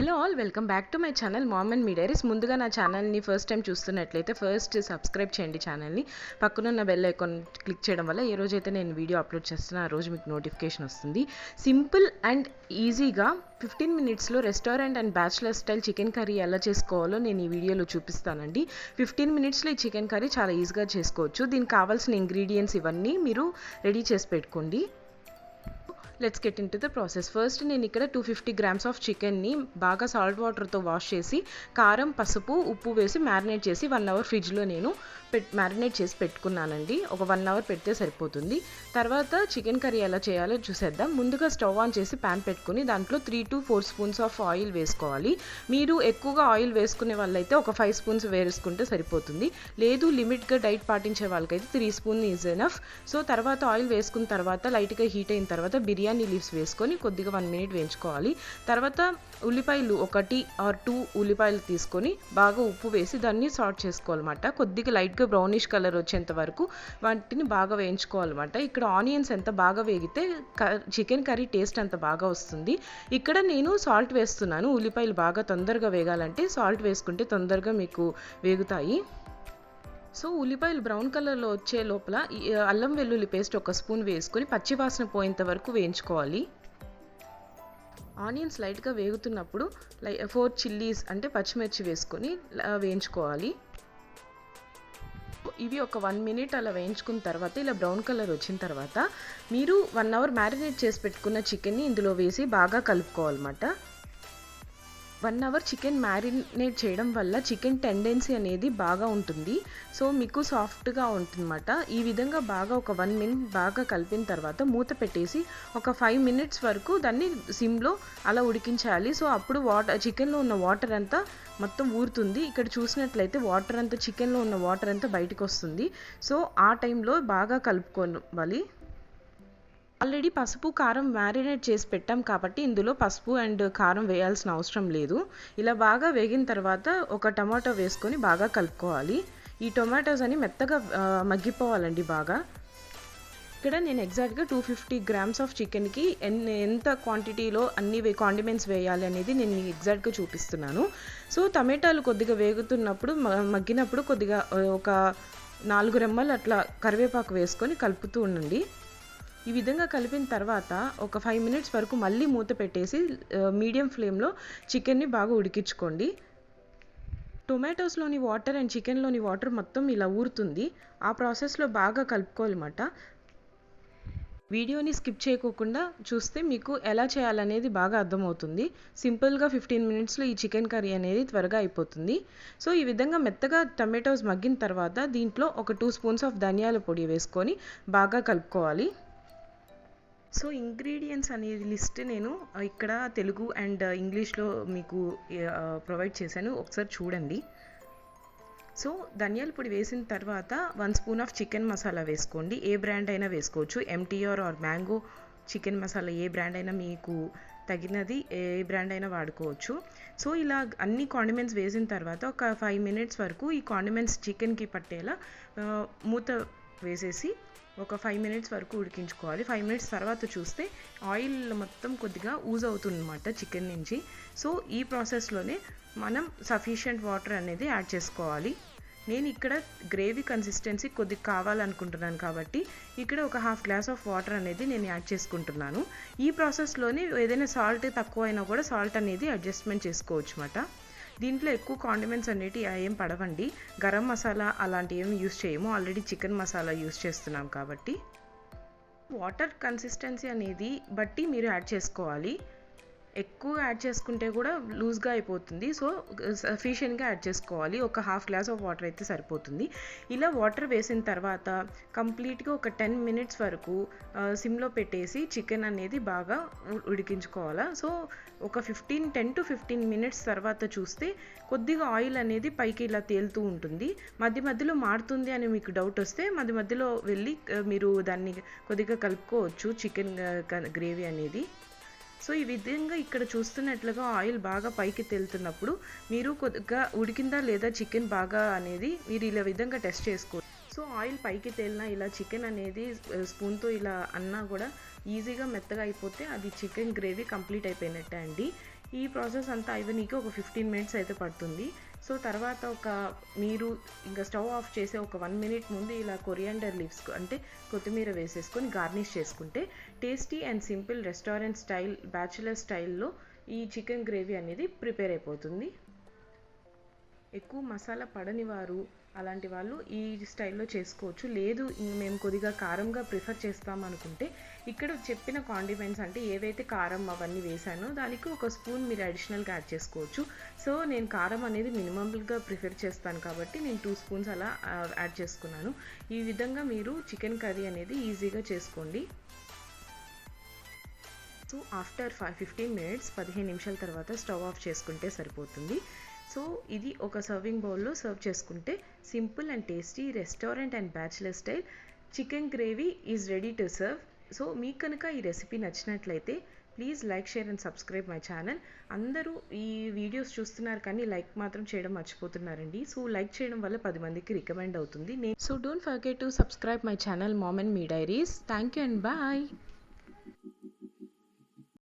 Hello all welcome back to my channel mom and me diaries ముందుగా నా ఛానల్ని first time చూస్తున్నట్లయితే first subscribe చేయండి ఛానల్ని పక్కనున్న బెల్ ఐకాన్ క్లిక్ చేయడం వల్ల ఏ రోజైతే నేను వీడియో అప్లోడ్ చేస్తున్నా ఆ రోజు మీకు నోటిఫికేషన్ వస్తుంది. సింపుల్ అండ్ ఈజీగా ఫిఫ్టీన్ మినిట్స్లో restaurant and bachelor style chicken curry ఎలా చేసుకోవాలో నేను ఈ వీడియోలో చూపిస్తానండి. ఫిఫ్టీన్ మినిట్స్లో ఈ చికెన్ కర్రీ చాలా ఈజీగా చేసుకోవచ్చు. దీనికి కావాల్సిన ఇంగ్రీడియంట్స్ ఇవన్నీ మీరు రెడీ చేసి పెట్టుకోండి. Let's get in to the process first నేను ఇక్కడ టూ ఫిఫ్టీ గ్రామ్స్ ఆఫ్ చికెన్ని బాగా సాల్ట్ వాటర్తో వాష్ చేసి కారం పసుపు ఉప్పు వేసి మ్యారినేట్ చేసి వన్ అవర్ ఫ్రిడ్జ్లో నేను పెట్ మ్యారినేట్ చేసి పెట్టుకున్నానండి. ఒక వన్ అవర్ పెడితే సరిపోతుంది. తర్వాత చికెన్ కర్రీ ఎలా చేయాలో చూసేద్దాం. ముందుగా స్టవ్ ఆన్ చేసి ప్యాన్ పెట్టుకుని దాంట్లో three to four spoons of oil వేసుకోవాలి. మీరు ఎక్కువగా ఆయిల్ వేసుకునే వాళ్ళైతే ఒక ఫైవ్ స్పూన్స్ వేసుకుంటే సరిపోతుంది. లేదు లిమిట్గా డైట్ పాటించే వాళ్ళకైతే three spoon is enough so తర్వాత ఆయిల్ వేసుకున్న తర్వాత లైట్గా హీట్ అయిన తర్వాత బిర్యానీ లీవ్స్ వేసుకొని కొద్దిగా వన్ మినిట్ వేయించుకోవాలి. తర్వాత ఉల్లిపాయలు ఒకటి ఆర్ టూ ఉల్లిపాయలు తీసుకొని బాగా ఉప్పు వేసి దాన్ని సార్ట్ చేసుకోవాలన్నమాట. కొద్దిగా లైట్గా బ్రౌనిష్ కలర్ వచ్చేంత వరకు వాటిని బాగా వేయించుకోవాలన్నమాట. ఇక్కడ ఆనియన్స్ ఎంత బాగా వేగితే చికెన్ కర్రీ టేస్ట్ అంత బాగా వస్తుంది. ఇక్కడ నేను సాల్ట్ వేస్తున్నాను. ఉల్లిపాయలు బాగా తొందరగా వేగాలంటే సాల్ట్ వేసుకుంటే తొందరగా మీకు వేగుతాయి. సో ఉల్లిపాయలు బ్రౌన్ కలర్లో వచ్చే లోపల అల్లం వెల్లుల్లి పేస్ట్ ఒక స్పూన్ వేసుకొని పచ్చివాసన పోయేంత వరకు వేయించుకోవాలి. ఆనియన్స్ లైట్గా వేగుతున్నప్పుడు లై ఫోర్ చిల్లీస్ అంటే పచ్చిమిర్చి వేసుకొని వేయించుకోవాలి. ఇవి ఒక వన్ మినిట్ అలా వేయించుకున్న తర్వాత ఇలా బ్రౌన్ కలర్ వచ్చిన తర్వాత మీరు వన్ అవర్ మ్యారినేట్ చేసి పెట్టుకున్న చికెన్ని ఇందులో వేసి బాగా కలుపుకోవాలన్నమాట. వన్ అవర్ చికెన్ మ్యారినేట్ చేయడం వల్ల చికెన్ టెండెన్సీ అనేది బాగా ఉంటుంది. సో మీకు సాఫ్ట్గా ఉంటుందన్నమాట. ఈ విధంగా బాగా ఒక వన్ మినిట్ బాగా కలిపిన తర్వాత మూత పెట్టేసి ఒక ఫైవ్ మినిట్స్ వరకు దాన్ని సిమ్లో అలా ఉడికించాలి. సో అప్పుడు వాటర్ చికెన్లో ఉన్న వాటర్ అంతా మొత్తం ఊరుతుంది. ఇక్కడ చూసినట్లయితే వాటర్ అంతా చికెన్లో ఉన్న వాటర్ అంతా బయటకు వస్తుంది. సో ఆ టైంలో బాగా కలుపుకోవాలి. ఆల్రెడీ పసుపు కారం మ్యారినేట్ చేసి పెట్టాం కాబట్టి ఇందులో పసుపు అండ్ కారం వేయాల్సిన అవసరం లేదు. ఇలా బాగా వేగిన తర్వాత ఒక టమాటో వేసుకొని బాగా కలుపుకోవాలి. ఈ టొమాటోస్ అని మెత్తగా మగ్గిపోవాలండి బాగా. ఇక్కడ నేను ఎగ్జాక్ట్గా టూ ఫిఫ్టీ గ్రామ్స్ ఆఫ్ చికెన్కి ఎన్ని ఎంత క్వాంటిటీలో అన్ని కాండిమెంట్స్ వేయాలి అనేది నేను ఎగ్జాక్ట్గా చూపిస్తున్నాను. సో టమాటాలు కొద్దిగా వేగుతున్నప్పుడు మగ్గినప్పుడు కొద్దిగా ఒక నాలుగు రెమ్మలు అట్లా కరివేపాకు వేసుకొని కలుపుతూ ఉండండి. ఈ విధంగా కలిపిన తర్వాత ఒక ఫైవ్ మినిట్స్ వరకు మళ్ళీ మూత పెట్టేసి మీడియం ఫ్లేమ్లో చికెన్ని బాగా ఉడికించుకోండి. టొమాటోస్లోని వాటర్ అండ్ చికెన్లోని వాటర్ మొత్తం ఇలా ఊరుతుంది. ఆ ప్రాసెస్లో బాగా కలుపుకోవాలన్నమాట. వీడియోని స్కిప్ చేయకోకుండా చూస్తే మీకు ఎలా చేయాలనేది బాగా అర్థమవుతుంది. సింపుల్గా ఫిఫ్టీన్ మినిట్స్లో ఈ చికెన్ కర్రీ అనేది త్వరగా అయిపోతుంది. సో ఈ విధంగా మెత్తగా టమాటోస్ మగ్గిన తర్వాత దీంట్లో ఒక టూ స్పూన్స్ ఆఫ్ ధనియాల పొడి వేసుకొని బాగా కలుపుకోవాలి. సో ఇంగ్రీడియంట్స్ అనేది లిస్ట్ నేను ఇక్కడ తెలుగు అండ్ ఇంగ్లీష్లో uh, మీకు ప్రొవైడ్ చేశాను. ఒకసారి చూడండి. సో ధనియాల పొడి వేసిన తర్వాత one spoon of chicken masala వేసుకోండి. ఏ బ్రాండ్ అయినా వేసుకోవచ్చు. MTR or mango chicken masala A brand అయినా మీకు తగినది ఏ బ్రాండ్ అయినా వాడుకోవచ్చు. సో ఇలా అన్ని కాండిమెంట్స్ వేసిన తర్వాత ఒక ఫైవ్ మినిట్స్ వరకు ఈ కాండిమెంట్స్ చికెన్కి పట్టేలా మూత వేసేసి ఒక ఫైవ్ మినిట్స్ వరకు ఉడికించుకోవాలి. ఫైవ్ మినిట్స్ తర్వాత చూస్తే ఆయిల్ మొత్తం కొద్దిగా యూజ్ అవుతుందన్నమాట చికెన్ నుంచి. సో ఈ ప్రాసెస్లోనే మనం సఫిషియంట్ వాటర్ అనేది యాడ్ చేసుకోవాలి. నేను ఇక్కడ గ్రేవీ కన్సిస్టెన్సీ కొద్దిగా కావాలనుకుంటున్నాను కాబట్టి ఇక్కడ ఒక హాఫ్ గ్లాస్ ఆఫ్ వాటర్ అనేది నేను యాడ్ చేసుకుంటున్నాను. ఈ ప్రాసెస్లోనే ఏదైనా సాల్ట్ తక్కువ అయినా కూడా సాల్ట్ అనేది అడ్జస్ట్మెంట్ చేసుకోవచ్చు అన్నమాట దీంట్లో ఎక్కువ కాండిమెంట్స్ అనేవి ఏం పడవండి. గరం మసాలా అలాంటివి ఏమి యూస్ చేయము. ఆల్రెడీ చికెన్ మసాలా యూస్ చేస్తున్నాం కాబట్టి. వాటర్ కన్సిస్టెన్సీ అనేది బట్టి మీరు యాడ్ చేసుకోవాలి. ఎక్కువ యాడ్ చేసుకుంటే కూడా లూజ్గా అయిపోతుంది. సో సఫిషియెంట్గా యాడ్ చేసుకోవాలి. ఒక హాఫ్ గ్లాస్ ఆఫ్ వాటర్ అయితే సరిపోతుంది. ఇలా వాటర్ వేసిన తర్వాత కంప్లీట్గా ఒక టెన్ మినిట్స్ వరకు సిమ్లో పెట్టేసి చికెన్ అనేది బాగా ఉడికించుకోవాలా. సో ఒక fifteen ten to fifteen minutes తర్వాత చూస్తే కొద్దిగా ఆయిల్ అనేది పైకి ఇలా తేలుతూ ఉంటుంది. మధ్య మధ్యలో మారుతుంది అని మీకు డౌట్ వస్తే మధ్య మధ్యలో వెళ్ళి మీరు దాన్ని కొద్దిగా కలుపుకోవచ్చు. చికెన్ గ్రేవీ అనేది. సో ఈ విధంగా ఇక్కడ చూస్తున్నట్లుగా ఆయిల్ బాగా పైకి తేలుతున్నప్పుడు మీరు కొద్దిగా ఉడికిందా లేదా చికెన్ బాగా అనేది మీరు ఇలా విధంగా టెస్ట్ చేసుకో సో ఆయిల్ పైకి తేలినా ఇలా చికెన్ అనేది స్పూన్తో ఇలా అన్నా కూడా ఈజీగా మెత్తగా అయిపోతే అది చికెన్ గ్రేవీ కంప్లీట్ అయిపోయినట్టే అండి. ఈ ప్రాసెస్ అంతా అయిపోనీకి ఒక ఫిఫ్టీన్ మినిట్స్ అయితే పడుతుంది. సో తర్వాత ఒక మీరు ఇంకా స్టవ్ ఆఫ్ చేసే ఒక వన్ మినిట్ ముందు ఇలా కొరియాండర్ లీవ్స్ అంటే కొత్తిమీర వేసేసుకొని గార్నిష్ చేసుకుంటే tasty and simple restaurant style bachelor స్టైల్లో ఈ చికెన్ గ్రేవీ అనేది ప్రిపేర్ అయిపోతుంది. ఎక్కువ మసాలా పడని వారు అలాంటి వాళ్ళు ఈ స్టైల్లో చేసుకోవచ్చు. లేదు మేము కొద్దిగా కారంగా ప్రిఫర్ చేస్తాం అనుకుంటే ఇక్కడ చెప్పిన కాండిమెంట్స్ అంటే ఏవైతే కారం అవన్నీ వేసానో దానికి ఒక స్పూన్ మీరు అడిషనల్గా యాడ్ చేసుకోవచ్చు. సో నేను కారం అనేది మినిమమ్గా ప్రిఫర్ చేస్తాను కాబట్టి నేను టూ స్పూన్స్ అలా యాడ్ చేసుకున్నాను. ఈ విధంగా మీరు చికెన్ కర్రీ అనేది ఈజీగా చేసుకోండి. So after five fifteen minutes పదిహేను నిమిషాల తర్వాత స్టవ్ ఆఫ్ చేసుకుంటే సరిపోతుంది. సో ఇది ఒక సర్వింగ్ బౌల్లో సర్వ్ చేసుకుంటే simple and tasty restaurant and bachelor style chicken gravy is ready to serve so మీకు కనుక ఈ రెసిపీ నచ్చినట్లయితే please like share and subscribe my channel అందరూ ఈ వీడియోస్ చూస్తున్నారు కానీ లైక్ మాత్రం చేయడం మర్చిపోతున్నారండి. సో లైక్ చేయడం వల్ల పది మందికి రికమెండ్ అవుతుంది. నేను so don't forget to subscribe my channel mom and me diaries thank you and bye